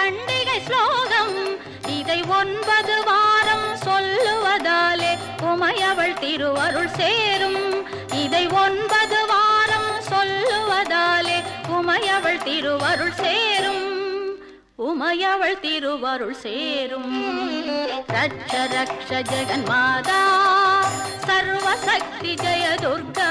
பண்டிகை ஸ்லோகம். இதை ஒன்பது வாரம் சொல்லுவதாலே உமையவள் திருவருள் சேரும். இதை ஒன்பது வாரம் சொல்லுவதாலே உமையவள் திருவருள் சேரும். உமையவள் திருவருள் சேரும். ரட்ச ரக்ஷ ஜெகன்மாதா சர்வசக்தி ஜெய துர்கா.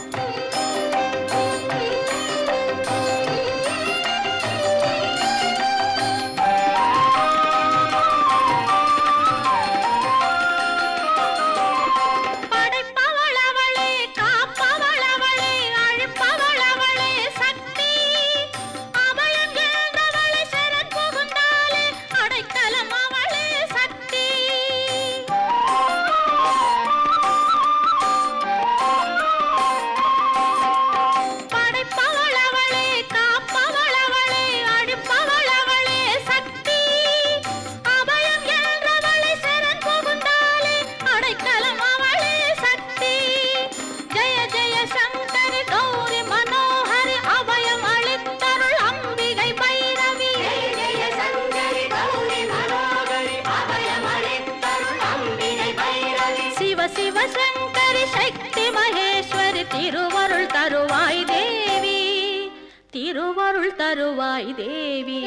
తరువాయి దేవి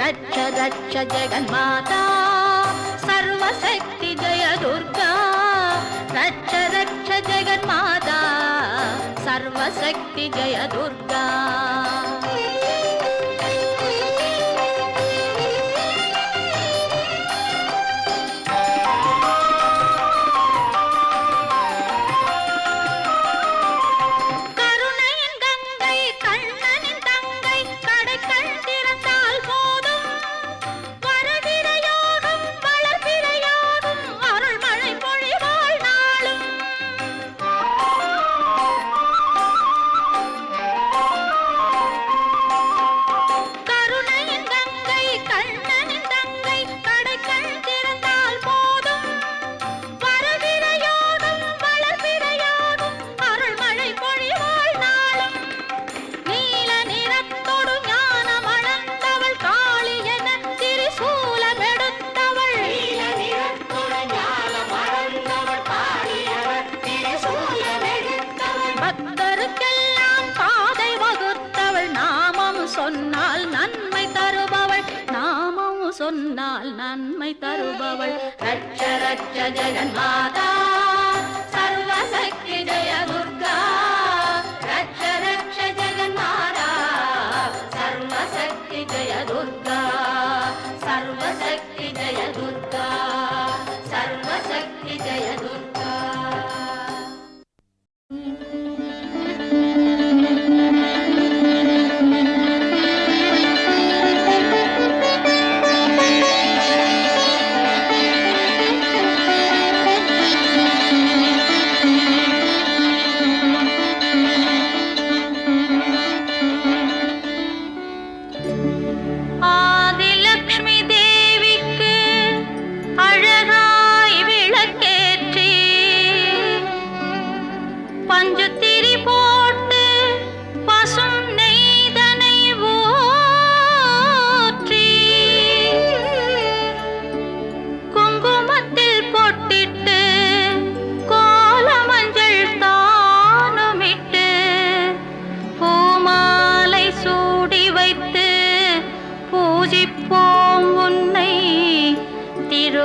రక్ష రక్ష జగన్మాత సర్వశక్తి జయ దుర్గా. రక్ష రక్ష జగన్మాత సర్వశక్తి జయ దుర్గా. தருபவள் ரட்ச ரட்ச ஜெகன்மாதா சர்வசக்தி ஜெய துர்கா ரட்ச ரட்ச ஜெகன்மாதா சர்வசக்தி ஜெய துர்கா சர்வசக்தி ஜெய துர்கா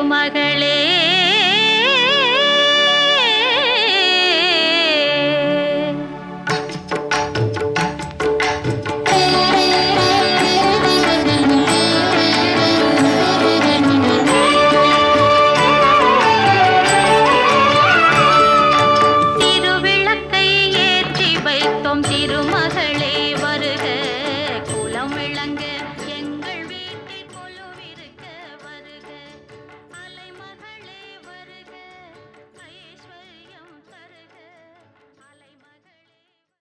my